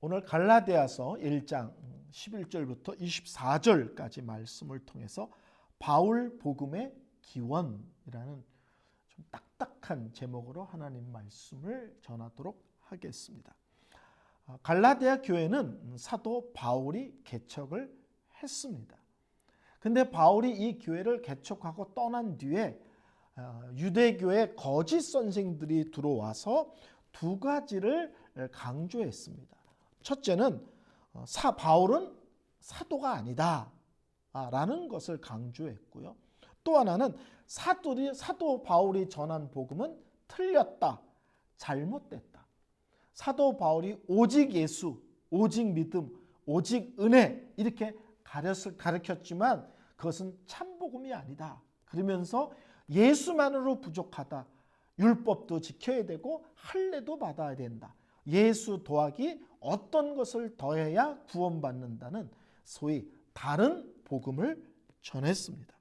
오늘 갈라디아서 1장 11절부터 24절까지 말씀을 통해서 바울 복음의 기원이라는 좀 딱딱한 제목으로 하나님 말씀을 전하도록 하겠습니다. 아, 갈라디아 교회는 사도 바울이 개척을 했습니다. 근데 바울이 이 교회를 개척하고 떠난 뒤에 아, 유대교의 거짓 선생들이 들어와서 두 가지를 강조했습니다. 첫째는 어, 사 바울은 사도가 아니다. 라는 것을 강조했고요. 또 하나는 사도리, 사도 바울이 전한 복음은 틀렸다. 잘못됐다. 사도 바울이 오직 예수, 오직 믿음, 오직 은혜 이렇게 가르쳤, 가르쳤지만 그것은 참복음이 아니다. 그러면서 예수만으로 부족하다. 율법도 지켜야 되고 할례도 받아야 된다. 예수 더하기 어떤 것을 더해야 구원받는다는 소위 다른 복음을 전했습니다.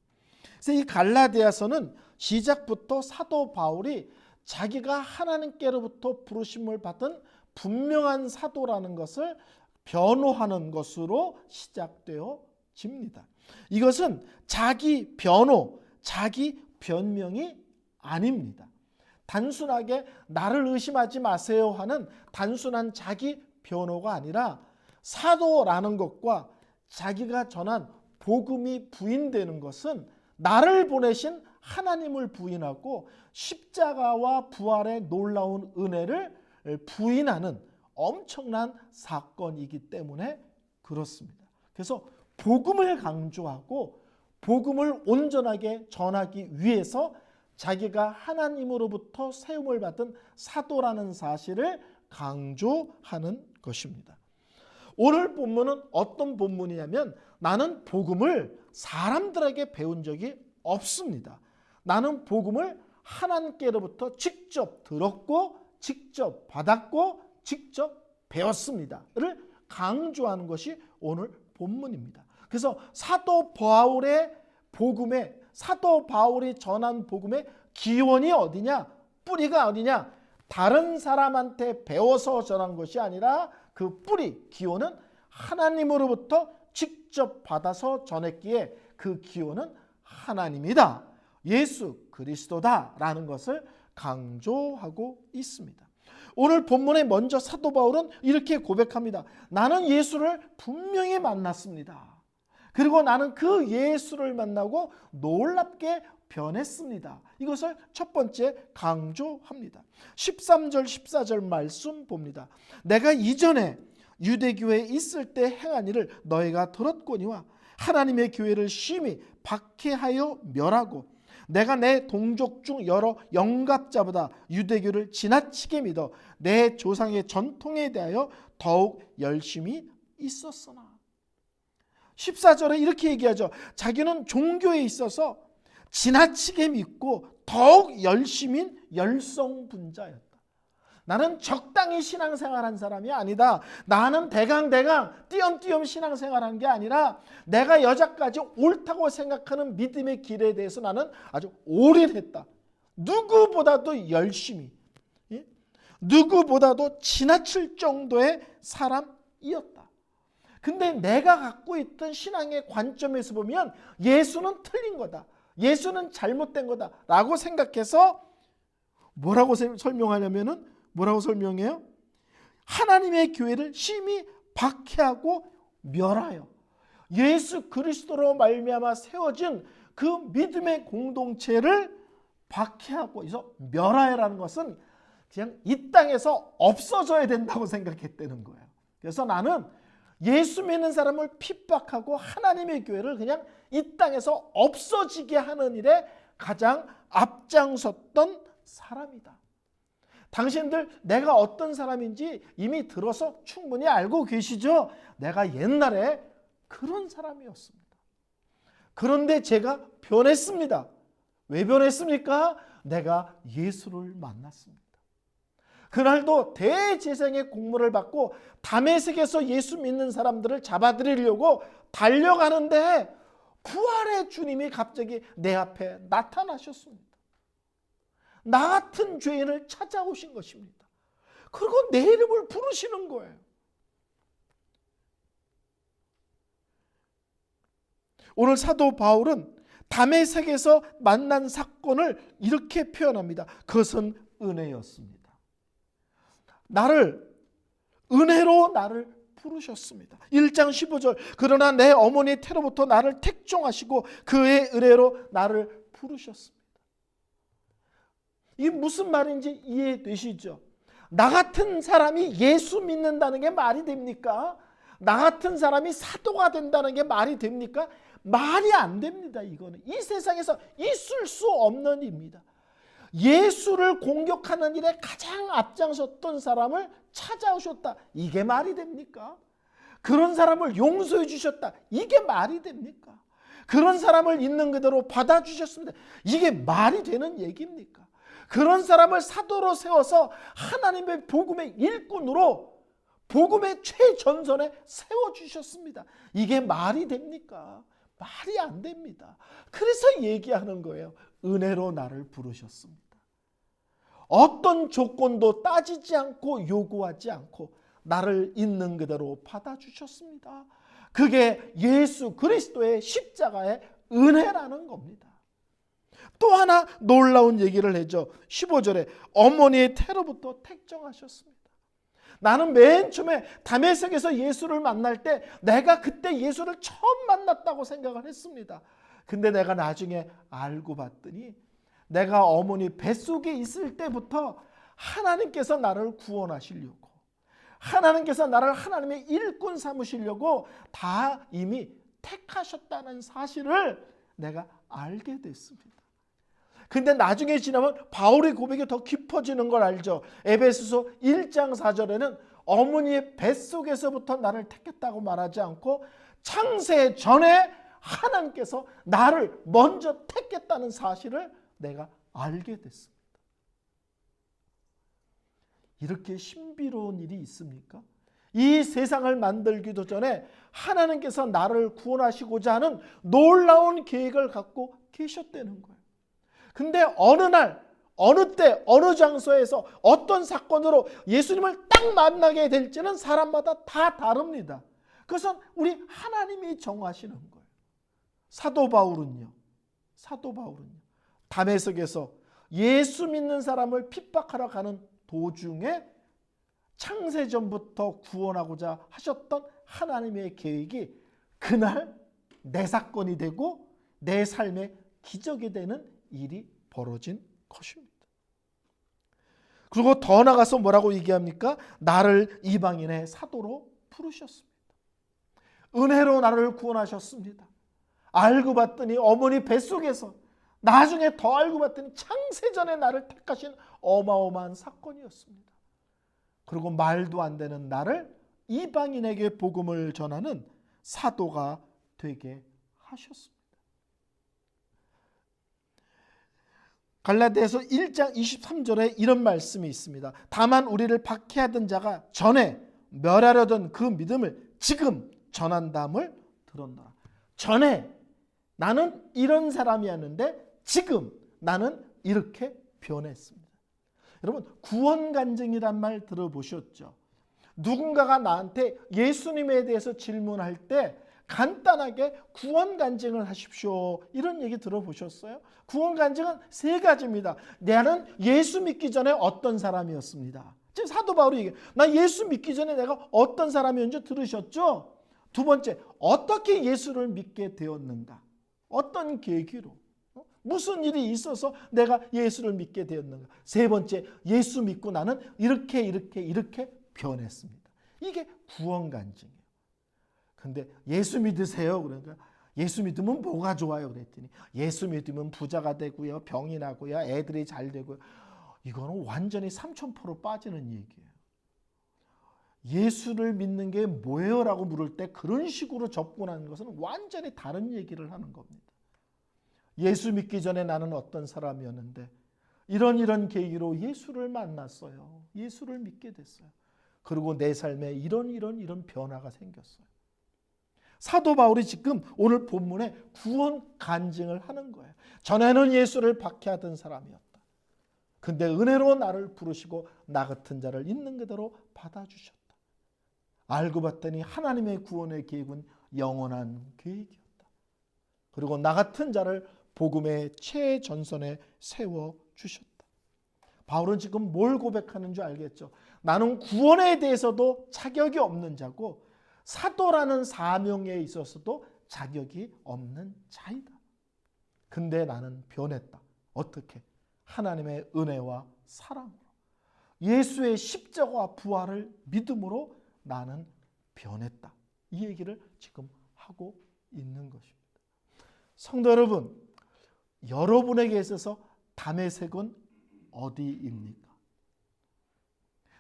그래서 이 갈라디아서는 시작부터 사도 바울이 자기가 하나님께로부터 부르심을 받은 분명한 사도라는 것을 변호하는 것으로 시작되어 집니다. 이것은 자기 변호, 자기 변명이 아닙니다. 단순하게 나를 의심하지 마세요 하는 단순한 자기 변호가 아니라 사도라는 것과 자기가 전한 복음이 부인되는 것은 나를 보내신 하나님을 부인하고 십자가와 부활의 놀라운 은혜를 부인하는 엄청난 사건이기 때문에 그렇습니다. 그래서 복음을 강조하고 복음을 온전하게 전하기 위해서 자기가 하나님으로부터 세움을 받은 사도라는 사실을 강조하는 것입니다. 오늘 본문은 어떤 본문이냐면 나는 복음을 사람들에게 배운 적이 없습니다. 나는 복음을 하나님께로부터 직접 들었고 직접 받았고 직접 배웠습니다를 강조하는 것이 오늘 본문입니다. 그래서 사도 바울의 복음의 사도 바울이 전한 복음의 기원이 어디냐? 뿌리가 어디냐? 다른 사람한테 배워서 전한 것이 아니라 그 뿌리, 기원은 하나님으로부터 직접 받아서 전했기에 그 기원은 하나님이다. 예수 그리스도다라는 것을 강조하고 있습니다. 오늘 본문에 먼저 사도 바울은 이렇게 고백합니다. 나는 예수를 분명히 만났습니다. 그리고 나는 그 예수를 만나고 놀랍게 변했습니다. 이것을 첫 번째 강조합니다. 13절 14절 말씀 봅니다. 내가 이전에 유대교회에 있을 때 행한 일을 너희가 들었거니와 하나님의 교회를 심히 박해하여 멸하고 내가 내 동족 중 여러 영갑자보다 유대교를 지나치게 믿어 내 조상의 전통에 대하여 더욱 열심히 있었으나 14절에 이렇게 얘기하죠. 자기는 종교에 있어서 지나치게 믿고 더욱 열심인 열성 분자였다. 나는 적당히 신앙생활한 사람이 아니다. 나는 대강대강 띄엄띄엄 신앙생활한 게 아니라 내가 여자까지 옳다고 생각하는 믿음의 길에 대해서 나는 아주 올인했다. 누구보다도 열심히, 예? 누구보다도 지나칠 정도의 사람이었다. 근데 내가 갖고 있던 신앙의 관점에서 보면 예수는 틀린 거다. 예수는 잘못된 거다. 라고 생각해서 뭐라고 설명하냐면은 뭐라고 설명해요? 하나님의 교회를 심히 박해하고 멸하여 예수 그리스도로 말미암아 세워진 그 믿음의 공동체를 박해하고 그래서 멸하여라는 것은 그냥 이 땅에서 없어져야 된다고 생각했다는 거예요. 그래서 나는 예수 믿는 사람을 핍박하고 하나님의 교회를 그냥 이 땅에서 없어지게 하는 일에 가장 앞장섰던 사람이다. 당신들 내가 어떤 사람인지 이미 들어서 충분히 알고 계시죠? 내가 옛날에 그런 사람이었습니다. 그런데 제가 변했습니다. 왜 변했습니까? 내가 예수를 만났습니다. 그날도 대재생의 공물을 받고 담에색에서 예수 믿는 사람들을 잡아들이려고 달려가는데 부활의 주님이 갑자기 내 앞에 나타나셨습니다. 나 같은 죄인을 찾아오신 것입니다. 그리고 내 이름을 부르시는 거예요. 오늘 사도 바울은 담의 색에서 만난 사건을 이렇게 표현합니다. 그것은 은혜였습니다. 나를 은혜로 나를 부르셨습니다. 1장 15절 그러나 내 어머니 태로부터 나를 택종하시고 그의 은혜로 나를 부르셨습니다. 이게 무슨 말인지 이해되시죠? 나 같은 사람이 예수 믿는다는 게 말이 됩니까? 나 같은 사람이 사도가 된다는 게 말이 됩니까? 말이 안 됩니다. 이거는 이 세상에서 있을 수 없는 일입니다. 예수를 공격하는 일에 가장 앞장섰던 사람을 찾아오셨다. 이게 말이 됩니까? 그런 사람을 용서해 주셨다. 이게 말이 됩니까? 그런 사람을 있는 그대로 받아주셨습니다. 이게 말이 되는 얘기입니까? 그런 사람을 사도로 세워서 하나님의 복음의 일꾼으로 복음의 최전선에 세워주셨습니다. 이게 말이 됩니까? 말이 안 됩니다. 그래서 얘기하는 거예요. 은혜로 나를 부르셨습니다. 어떤 조건도 따지지 않고 요구하지 않고 나를 있는 그대로 받아주셨습니다. 그게 예수 그리스도의 십자가의 은혜라는 겁니다. 또 하나 놀라운 얘기를 해죠. 15절에 어머니의 태로부터 택정하셨습니다. 나는 맨 처음에 담에색에서 예수를 만날 때 내가 그때 예수를 처음 만났다고 생각을 했습니다. 근데 내가 나중에 알고 봤더니 내가 어머니 뱃속에 있을 때부터 하나님께서 나를 구원하시려고 하나님께서 나를 하나님의 일꾼 삼으시려고 다 이미 택하셨다는 사실을 내가 알게 됐습니다. 근데 나중에 지나면 바울의 고백이 더 깊어지는 걸 알죠. 에베소서 1장 4절에는 어머니의 뱃속에서부터 나를 택했다고 말하지 않고 창세 전에 하나님께서 나를 먼저 택했다는 사실을 내가 알게 됐습니다. 이렇게 신비로운 일이 있습니까? 이 세상을 만들기도 전에 하나님께서 나를 구원하시고자 하는 놀라운 계획을 갖고 계셨다는 거예요. 근데 어느 날, 어느 때, 어느 장소에서 어떤 사건으로 예수님을 딱 만나게 될지는 사람마다 다 다릅니다. 그것은 우리 하나님이 정하시는 거예요. 사도 바울은요. 사도 바울은요. 담에석에서 예수 믿는 사람을 핍박하러 가는 도중에 창세전부터 구원하고자 하셨던 하나님의 계획이 그날 내 사건이 되고 내 삶의 기적이 되는 일이 벌어진 것입니다. 그리고 더 나가서 뭐라고 얘기합니까? 나를 이방인의 사도로 부르셨습니다. 은혜로 나를 구원하셨습니다. 알고 봤더니 어머니 뱃속에서 나중에 더 알고 봤더니 창세전에 나를 택하신 어마어마한 사건이었습니다. 그리고 말도 안 되는 나를 이방인에게 복음을 전하는 사도가 되게 하셨습니다. 갈라디아서 1장 23절에 이런 말씀이 있습니다. 다만 우리를 박해하던 자가 전에 멸하려던 그 믿음을 지금 전한다음을 들었노라. 전에 나는 이런 사람이었는데 지금 나는 이렇게 변했습니다. 여러분 구원 간증이란 말 들어보셨죠? 누군가가 나한테 예수님에 대해서 질문할 때 간단하게 구원 간증을 하십시오. 이런 얘기 들어보셨어요? 구원 간증은 세 가지입니다. 나는 예수 믿기 전에 어떤 사람이었습니다. 지금 사도 바울이 얘기해. 나 예수 믿기 전에 내가 어떤 사람이었는지 들으셨죠? 두 번째, 어떻게 예수를 믿게 되었는가? 어떤 계기로? 어? 무슨 일이 있어서 내가 예수를 믿게 되었는가? 세 번째, 예수 믿고 나는 이렇게 이렇게 이렇게 변했습니다. 이게 구원 간증이에요. 근데 예수 믿으세요. 그러니까 예수 믿으면 뭐가 좋아요? 그랬더니 예수 믿으면 부자가 되고요. 병이 나고요. 애들이 잘 되고요. 이거는 완전히 삼천포로 빠지는 얘기예요. 예수를 믿는 게 뭐예요? 라고 물을 때 그런 식으로 접근하는 것은 완전히 다른 얘기를 하는 겁니다. 예수 믿기 전에 나는 어떤 사람이었는데 이런 이런 계기로 예수를 만났어요. 예수를 믿게 됐어요. 그리고 내 삶에 이런 이런 이런 변화가 생겼어요. 사도 바울이 지금 오늘 본문에 구원 간증을 하는 거예요. 전에는 예수를 박해하던 사람이었다. 근데 은혜로 나를 부르시고 나 같은 자를 있는 그대로 받아주셨다. 알고 봤더니 하나님의 구원의 계획은 영원한 계획이었다. 그리고 나 같은 자를 복음의 최전선에 세워 주셨다. 바울은 지금 뭘 고백하는 줄 알겠죠? 나는 구원에 대해서도 자격이 없는 자고 사도라는 사명에 있어서도 자격이 없는 자이다. 근데 나는 변했다. 어떻게? 하나님의 은혜와 사랑으로. 예수의 십자가와 부활을 믿음으로 나는 변했다. 이 얘기를 지금 하고 있는 것입니다. 성도 여러분, 여러분에게 있어서 담의 색은 어디입니까?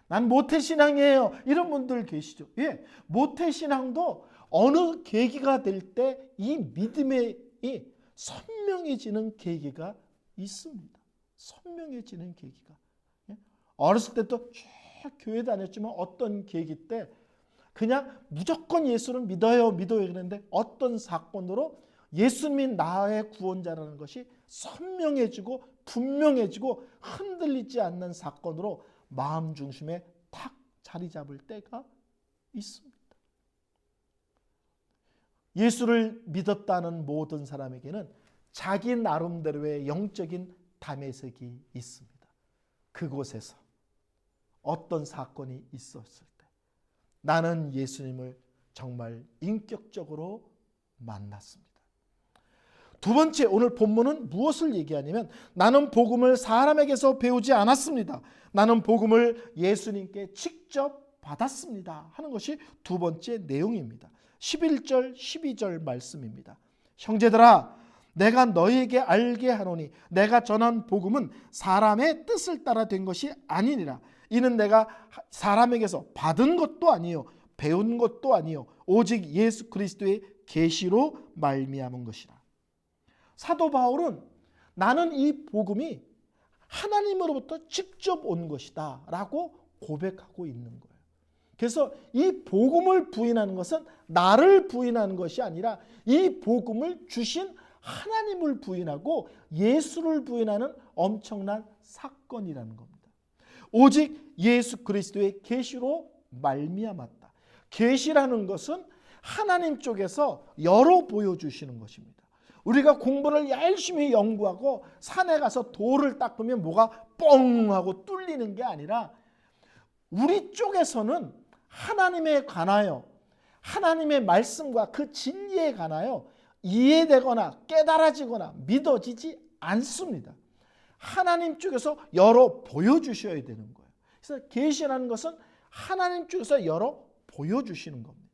난 모태신앙이에요. 이런 분들 계시죠. 예, 모태신앙도 어느 계기가 될 때 이 믿음의 이 선명해지는 계기가 있습니다. 선명해지는 계기가. 예? 어렸을 때도 쭉 교회 다녔지만 어떤 계기 때 그냥 무조건 예수를 믿어요, 믿어요 그랬는데 어떤 사건으로 예수님 나의 구원자라는 것이 선명해지고 분명해지고 흔들리지 않는 사건으로 마음 중심에 탁 자리 잡을 때가 있습니다. 예수를 믿었다는 모든 사람에게는 자기 나름대로의 영적인 담의색이 있습니다. 그곳에서 어떤 사건이 있었을 때 나는 예수님을 정말 인격적으로 만났습니다. 두 번째 오늘 본문은 무엇을 얘기하냐면 나는 복음을 사람에게서 배우지 않았습니다. 나는 복음을 예수님께 직접 받았습니다. 하는 것이 두 번째 내용입니다. 11절 12절 말씀입니다. 형제들아 내가 너희에게 알게 하노니 내가 전한 복음은 사람의 뜻을 따라 된 것이 아니니라. 이는 내가 사람에게서 받은 것도 아니요 배운 것도 아니요 오직 예수 그리스도의 계시로 말미암은 것이라. 사도 바울은 나는 이 복음이 하나님으로부터 직접 온 것이다 라고 고백하고 있는 거예요. 그래서 이 복음을 부인하는 것은 나를 부인하는 것이 아니라 이 복음을 주신 하나님을 부인하고 예수를 부인하는 엄청난 사건이라는 겁니다. 오직 예수 그리스도의 계시로 말미암았다. 계시라는 것은 하나님 쪽에서 열어 보여 주시는 것입니다. 우리가 공부를 열심히 연구하고 산에 가서 돌을 닦으면 뭐가 뻥 하고 뚫리는 게 아니라 우리 쪽에서는 하나님에 관하여 하나님의 말씀과 그 진리에 관하여 이해되거나 깨달아지거나 믿어지지 않습니다. 하나님 쪽에서 열어 보여주셔야 되는 거예요. 그래서 계시라는 것은 하나님 쪽에서 열어 보여주시는 겁니다.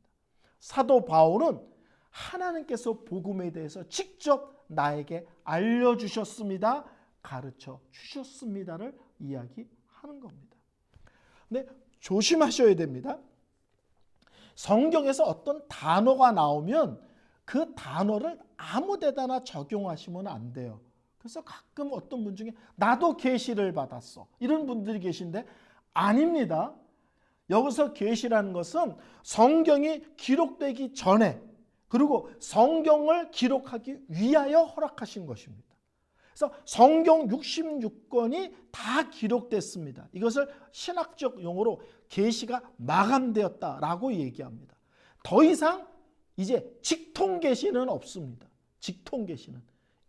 사도 바울은 하나님께서 복음에 대해서 직접 나에게 알려주셨습니다. 가르쳐 주셨습니다를 이야기하는 겁니다. 근데 조심하셔야 됩니다. 성경에서 어떤 단어가 나오면 그 단어를 아무 데다나 적용하시면 안 돼요. 그래서 가끔 어떤 분 중에 나도 계시를 받았어. 이런 분들이 계신데 아닙니다. 여기서 계시라는 것은 성경이 기록되기 전에 그리고 성경을 기록하기 위하여 허락하신 것입니다. 그래서 성경 66권이 다 기록됐습니다. 이것을 신학적 용어로 계시가 마감되었다라고 얘기합니다. 더 이상 이제 직통 계시는 없습니다. 직통 계시는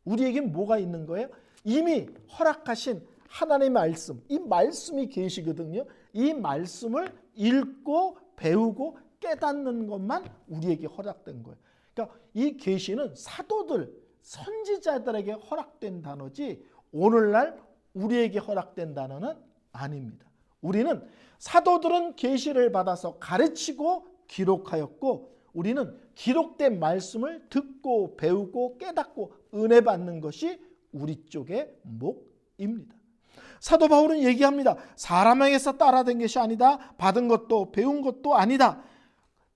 우리에게 뭐가 있는 거예요? 이미 허락하신 하나님의 말씀, 이 말씀이 계시거든요. 이 말씀을 읽고 배우고 깨닫는 것만 우리에게 허락된 거예요. 그러니까 이 계시는 사도들, 선지자들에게 허락된 단어지 오늘날 우리에게 허락된 단어는 아닙니다. 우리는 사도들은 계시를 받아서 가르치고 기록하였고 우리는 기록된 말씀을 듣고 배우고 깨닫고 은혜 받는 것이 우리 쪽의 목입니다. 사도 바울은 얘기합니다. 사람에게서 따라된 것이 아니다. 받은 것도 배운 것도 아니다.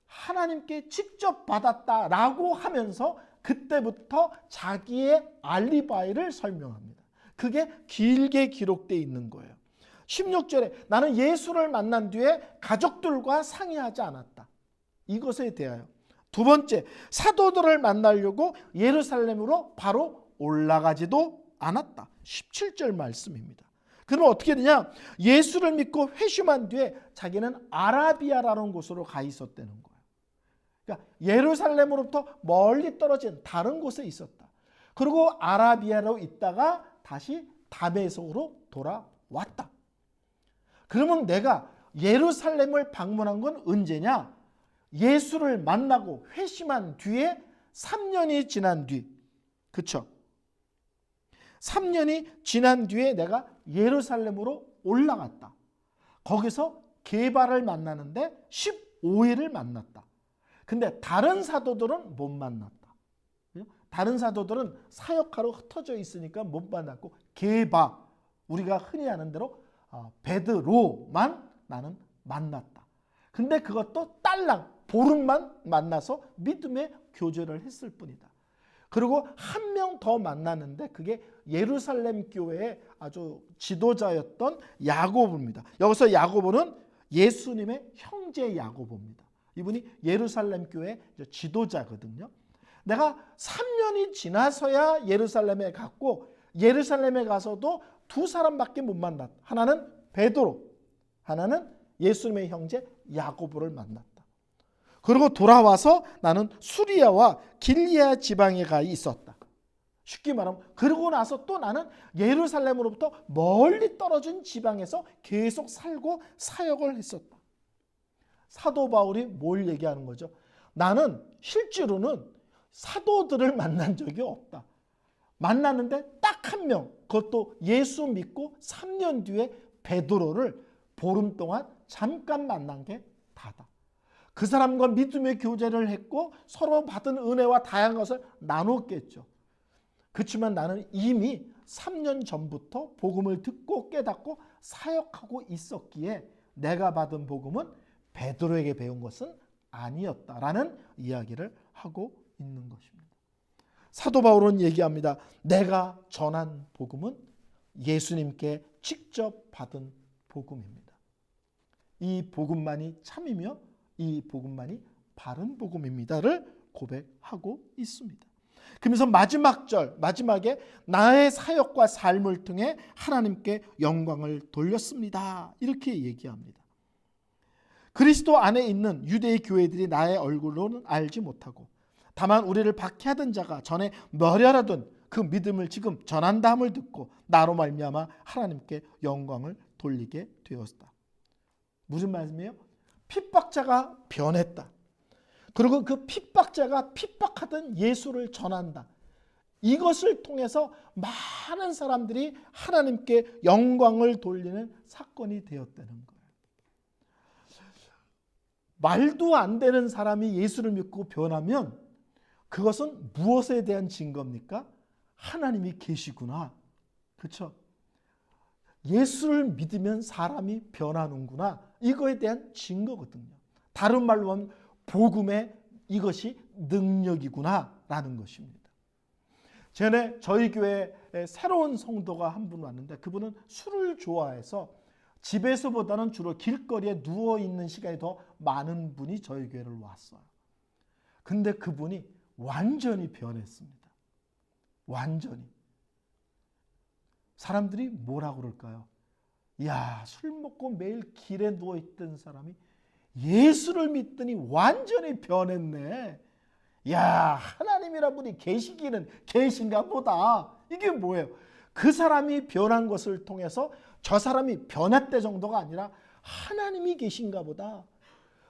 하나님께 직접 받았다라고 하면서 그때부터 자기의 알리바이를 설명합니다. 그게 길게 기록되어 있는 거예요. 16절에 나는 예수를 만난 뒤에 가족들과 상의하지 않았다. 이것에 대하여. 두 번째, 사도들을 만나려고 예루살렘으로 바로 올라가지도 않았다. 17절 말씀입니다. 그럼 어떻게 되냐? 예수를 믿고 회심한 뒤에 자기는 아라비아라는 곳으로 가 있었다는 거예요. 그러니까 예루살렘으로부터 멀리 떨어진 다른 곳에 있었다. 그리고 아라비아로 있다가 다시 다메섹으로 돌아왔다. 그러면 내가 예루살렘을 방문한 건 언제냐? 예수를 만나고 회심한 뒤에 3년이 지난 뒤. 그쵸? 3년이 지난 뒤에 내가 예루살렘으로 올라갔다. 거기서 게바를 만나는데 15일을 만났다. 근데 다른 사도들은 못 만났다. 다른 사도들은 사역하러 흩어져 있으니까 못 만났고 게바 우리가 흔히 하는 대로 어, 베드로만 나는 만났다. 근데 그것도 딸랑 보름만 만나서 믿음의 교제를 했을 뿐이다. 그리고 한 명 더 만났는데 그게 예루살렘 교회의 아주 지도자였던 야고보입니다. 여기서 야고보는 예수님의 형제 야고보입니다. 이분이 예루살렘 교회 지도자거든요. 내가 3년이 지나서야 예루살렘에 갔고 예루살렘에 가서도 두 사람밖에 못 만났다. 하나는 베드로, 하나는 예수님의 형제 야고보를 만났다. 그리고 돌아와서 나는 수리아와 길리아 지방에 가 있었다. 쉽게 말하면 그러고 나서 또 나는 예루살렘으로부터 멀리 떨어진 지방에서 계속 살고 사역을 했었다. 사도 바울이 뭘 얘기하는 거죠? 나는 실제로는 사도들을 만난 적이 없다. 만났는데 딱 한 명, 그것도 예수 믿고 3년 뒤에 베드로를 보름 동안 잠깐 만난 게 다다. 그 사람과 믿음의 교제를 했고 서로 받은 은혜와 다양한 것을 나눴겠죠. 그렇지만 나는 이미 3년 전부터 복음을 듣고 깨닫고 사역하고 있었기에 내가 받은 복음은 베드로에게 배운 것은 아니었다라는 이야기를 하고 있는 것입니다. 사도 바울은 얘기합니다. 내가 전한 복음은 예수님께 직접 받은 복음입니다. 이 복음만이 참이며 이 복음만이 바른 복음입니다를 고백하고 있습니다. 그러면서 마지막 절 마지막에 나의 사역과 삶을 통해 하나님께 영광을 돌렸습니다. 이렇게 얘기합니다. 그리스도 안에 있는 유대의 교회들이 나의 얼굴로는 알지 못하고 다만 우리를 박해하던 자가 전에 멸혈하던 그 믿음을 지금 전한다함을 듣고 나로 말미암아 하나님께 영광을 돌리게 되었다. 무슨 말씀이에요? 핍박자가 변했다. 그리고 그 핍박자가 핍박하던 예수를 전한다. 이것을 통해서 많은 사람들이 하나님께 영광을 돌리는 사건이 되었다는 거예요. 말도 안 되는 사람이 예수를 믿고 변하면 그것은 무엇에 대한 증거입니까? 하나님이 계시구나. 그렇죠? 예수를 믿으면 사람이 변하는구나. 이거에 대한 증거거든요. 다른 말로 하면 복음의 이것이 능력이구나라는 것입니다. 전에 저희 교회에 새로운 성도가 한 분 왔는데 그분은 술을 좋아해서 집에서보다는 주로 길거리에 누워 있는 시간이 더 많은 분이 저희 교회를 왔어요. 근데 그분이 완전히 변했습니다. 완전히. 사람들이 뭐라 그럴까요? 야, 술 먹고 매일 길에 누워 있던 사람이 예수를 믿더니 완전히 변했네. 야, 하나님이란 분이 계시기는 계신가 보다. 이게 뭐예요? 그 사람이 변한 것을 통해서 저 사람이 변했대 정도가 아니라 하나님이 계신가 보다.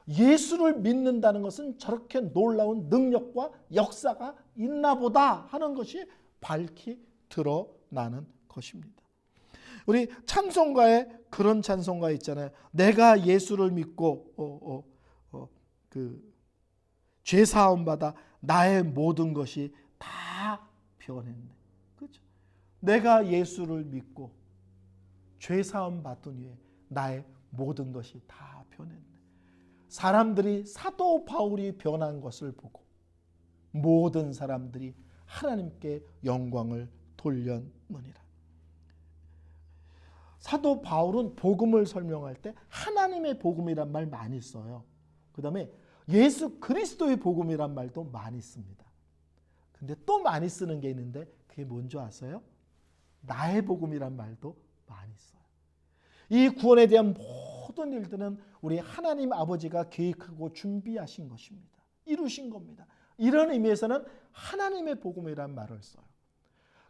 예수를 믿는다는 것은 저렇게 놀라운 능력과 역사가 있나 보다 하는 것이 밝히 드러나는 것입니다. 우리 찬송가에 그런 찬송가 있잖아요. 내가 예수를 믿고 어, 어, 어, 그죄 사함 받아 나의 모든 것이 다 변했네. 그렇죠? 내가 예수를 믿고 죄 사함 받은 후에 나의 모든 것이 다 변했네. 사람들이 사도 바울이 변한 것을 보고 모든 사람들이 하나님께 영광을 돌렸느니라. 사도 바울은 복음을 설명할 때 하나님의 복음이란 말 많이 써요. 그 다음에 예수 그리스도의 복음이란 말도 많이 씁니다. 근데 또 많이 쓰는 게 있는데 그게 뭔지 아세요? 나의 복음이란 말도 많이 써요. 이 구원에 대한 모든 일들은 우리 하나님 아버지가 계획하고 준비하신 것입니다. 이루신 겁니다. 이런 의미에서는 하나님의 복음이란 말을 써요.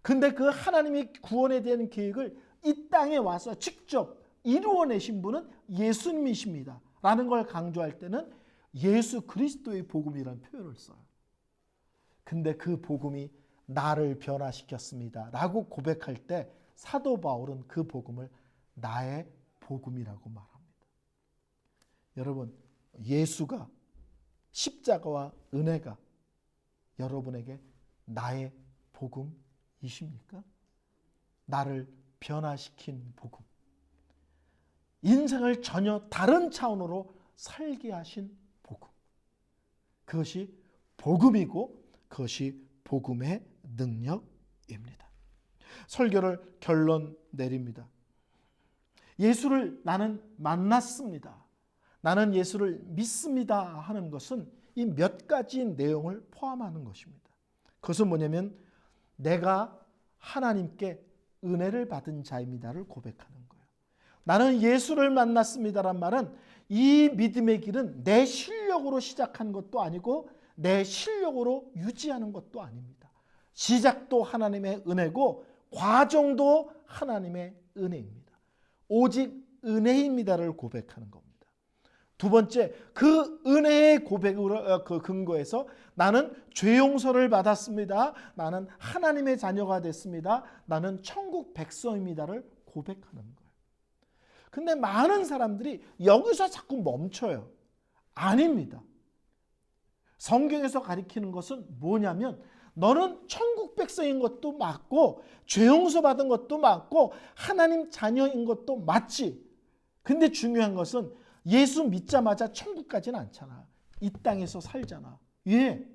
근데 그 하나님의 구원에 대한 계획을 이 땅에 와서 직접 이루어내신 분은 예수님이십니다. 라는 걸 강조할 때는 예수 그리스도의 복음이라는 표현을 써요. 근데 그 복음이 나를 변화시켰습니다. 라고 고백할 때 사도 바울은 그 복음을 나의 복음이라고 말합니다. 여러분, 예수가 십자가와 은혜가 여러분에게 나의 복음이십니까? 나를 변화시킨 복음. 인생을 전혀 다른 차원으로 살게 하신 복음. 그것이 복음이고 그것이 복음의 능력입니다. 설교를 결론 내립니다. 예수를 나는 만났습니다. 나는 예수를 믿습니다 하는 것은 이 몇 가지 내용을 포함하는 것입니다. 그것은 뭐냐면 내가 하나님께 은혜를 받은 자입니다를 고백하는 거예요. 나는 예수를 만났습니다란 말은 이 믿음의 길은 내 실력으로 시작한 것도 아니고 내 실력으로 유지하는 것도 아닙니다. 시작도 하나님의 은혜고 과정도 하나님의 은혜입니다. 오직 은혜입니다를 고백하는 겁니다. 두 번째, 그 은혜의 고백으로 그 근거에서 나는 죄 용서를 받았습니다. 나는 하나님의 자녀가 됐습니다. 나는 천국 백성입니다를 고백하는 거예요. 근데 많은 사람들이 여기서 자꾸 멈춰요. 아닙니다. 성경에서 가리키는 것은 뭐냐면 너는 천국 백성인 것도 맞고 죄 용서 받은 것도 맞고 하나님 자녀인 것도 맞지. 근데 중요한 것은 예수 믿자마자 천국 가지는 않잖아. 이 땅에서 살잖아. 예.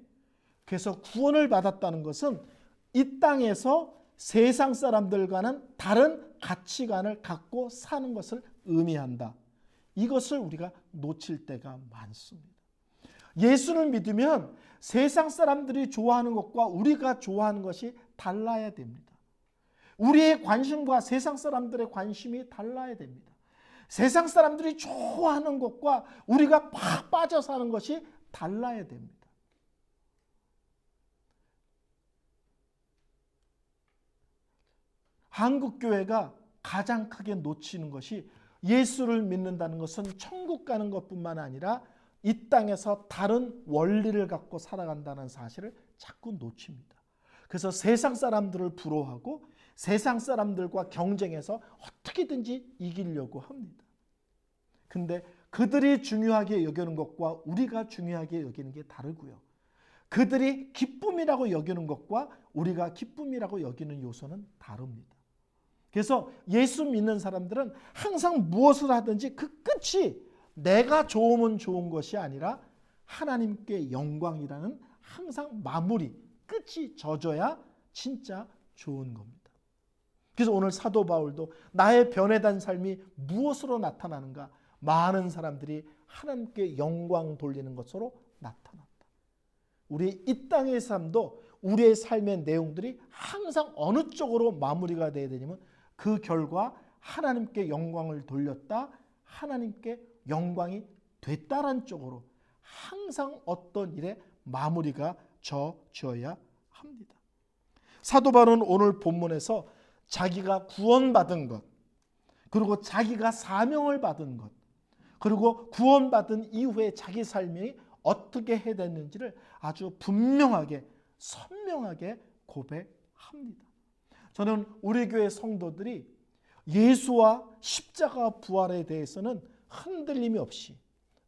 그래서 구원을 받았다는 것은 이 땅에서 세상 사람들과는 다른 가치관을 갖고 사는 것을 의미한다. 이것을 우리가 놓칠 때가 많습니다. 예수를 믿으면 세상 사람들이 좋아하는 것과 우리가 좋아하는 것이 달라야 됩니다. 우리의 관심과 세상 사람들의 관심이 달라야 됩니다. 세상 사람들이 좋아하는 것과 우리가 팍 빠져 사는 것이 달라야 됩니다. 한국 교회가 가장 크게 놓치는 것이 예수를 믿는다는 것은 천국 가는 것뿐만 아니라 이 땅에서 다른 원리를 갖고 살아간다는 사실을 자꾸 놓칩니다. 그래서 세상 사람들을 부러워하고 세상 사람들과 경쟁해서 어떻게든지 이기려고 합니다. 근데 그들이 중요하게 여기는 것과 우리가 중요하게 여기는 게 다르고요. 그들이 기쁨이라고 여기는 것과 우리가 기쁨이라고 여기는 요소는 다릅니다. 그래서 예수 믿는 사람들은 항상 무엇을 하든지 그 끝이 내가 좋으면 좋은 것이 아니라 하나님께 영광이라는 항상 마무리, 끝이 져져야 진짜 좋은 겁니다. 그래서 오늘 사도 바울도 나의 변해단 삶이 무엇으로 나타나는가? 많은 사람들이 하나님께 영광 돌리는 것으로 나타난다. 우리 이 땅의 삶도 우리의 삶의 내용들이 항상 어느 쪽으로 마무리가 돼야 되냐면 그 결과 하나님께 영광을 돌렸다. 하나님께 영광이 됐다란 쪽으로 항상 어떤 일에 마무리가 져져야 합니다. 사도 바울은 오늘 본문에서 자기가 구원받은 것, 그리고 자기가 사명을 받은 것, 그리고 구원받은 이후에 자기 삶이 어떻게 해야 되는지를 아주 분명하게 선명하게 고백합니다. 저는 우리 교회 성도들이 예수와 십자가 부활에 대해서는 흔들림이 없이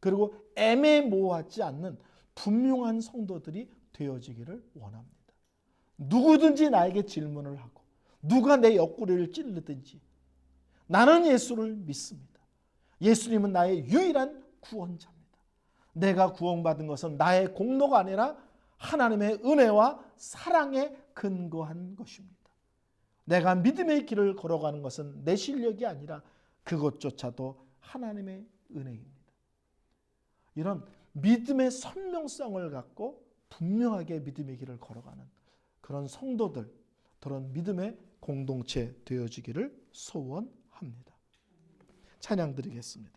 그리고 애매모호하지 않는 분명한 성도들이 되어지기를 원합니다. 누구든지 나에게 질문을 하고 누가 내 옆구리를 찔르든지 나는 예수를 믿습니다. 예수님은 나의 유일한 구원자입니다. 내가 구원받은 것은 나의 공로가 아니라 하나님의 은혜와 사랑에 근거한 것입니다. 내가 믿음의 길을 걸어가는 것은 내 실력이 아니라 그것조차도 하나님의 은혜입니다. 이런 믿음의 선명성을 갖고 분명하게 믿음의 길을 걸어가는 그런 성도들, 그런 믿음의 공동체 되어지기를 소원합니다. 찬양 드리겠습니다.